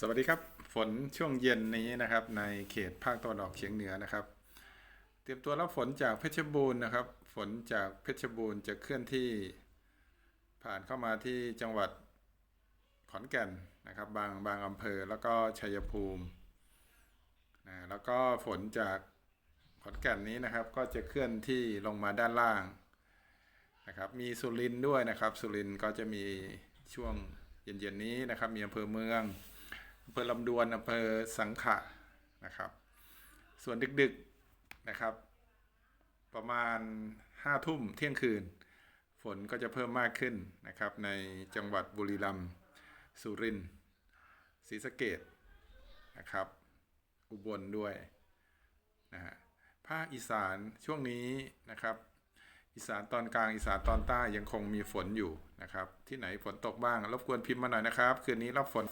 สวัสดีครับ ฝนช่วงเย็นนี้นะครับ ในเขตภาคตะวันออกเฉียงเหนือนะครับ เตรียมตัวรับฝนจากเพชรบูรณ์นะครับ ฝนจากเพชรบูรณ์จะเคลื่อนที่ ผ่านเข้ามาที่จังหวัดขอนแก่นนะครับ บางบางอำเภอแล้วก็ชัยภูมินะแล้วก็ฝนจากขอนแก่นนี้นะครับ ก็จะเคลื่อนที่ลงมาด้านล่างนะครับ มีสุรินทร์ด้วยนะครับ สุรินทร์ก็จะมีช่วงเย็นๆนี้นะครับ มีอำเภอเมือง อำเภอลำดวนอำเภอสังขะนะครับ ส่วนดึกๆนะครับ ประมาณห้าทุ่มเที่ยงคืน ฝนก็จะเพิ่มมากขึ้นนะครับ ในจังหวัดบุรีรัมย์สุรินทร์ศรีสะเกดนะครับ อุบลด้วยนะฮะภาคอีสานช่วงนี้นะครับอีสานตอนกลางอีสานตอนใต้ยังคงมีฝนอยู่นะครับ ที่ไหนฝนตกบ้าง รบกวนพิมพ์มาหน่อยนะครับ คืนนี้รับฝน